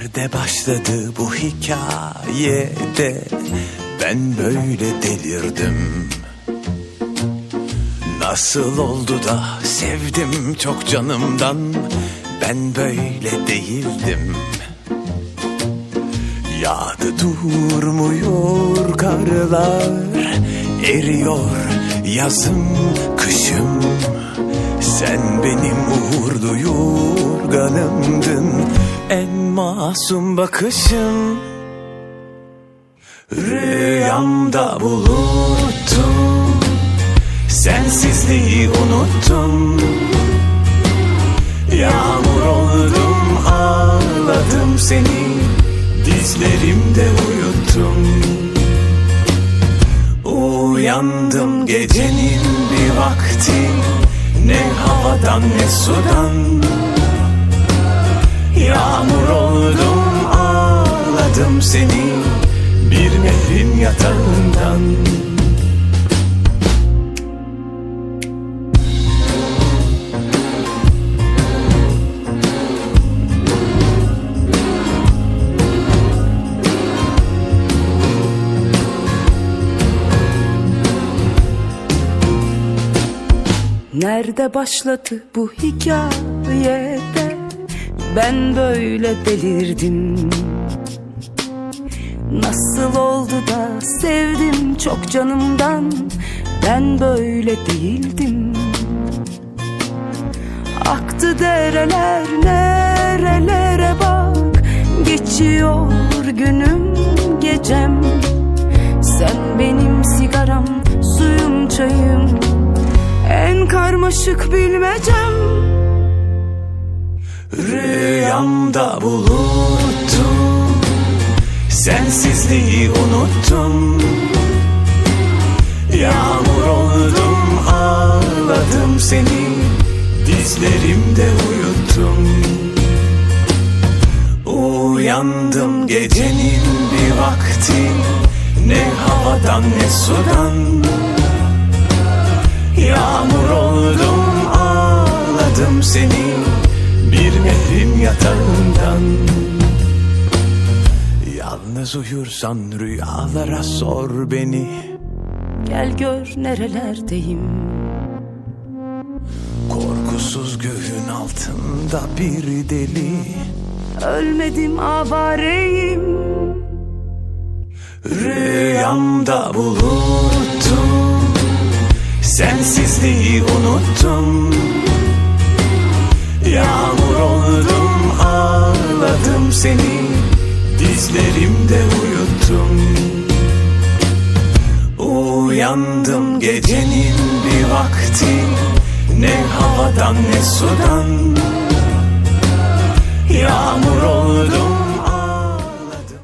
Nerede başladı bu hikayede? Ben böyle delirdim. Nasıl oldu da sevdim çok canımdan? Ben böyle değildim. Yağdı durmuyor karlar Eriyor yazım kışım. Sen benim uğurlu yorganımdın En masum bakışım. Rüyamda buluttum. Sensizliği unuttum. Yağmur oldum ağladım seni. Dizlerimde uyuttum. Uyandım gecenin bir vakti. Ne havadan ne sudan Yağmur oldum ağladım seni Bir nehrin yatağından. Nerede başladı bu hikayede Ben böyle delirdim. Nasıl oldu da sevdim çok canımdan? Ben böyle değildim. Aktı dereler nerelere bak? Geçiyor günüm gecem. Sen benim sigaram suyum çayım. En karmaşık bilmecem Rüyamda buluttum. Sensizliği unuttum. Yağmur oldum ağladım seni. Dizlerimde uyuttum. Uyandım gecenin bir vakti. Ne havadan ne sudan. Yağmur oldum ağladım seni Yalnız uyursan rüyalara sor beni. Gel gör nerelerdeyim. Korkusuz göğün altında bir deli. Ölmedim avareyim. Rüyamda buluttum. Sensizliği unuttum. Yağmur oldum ağladım seni de uyuttum. Uyandım gecenin bir vakti Ne havadan ne sudan. Yağmur oldum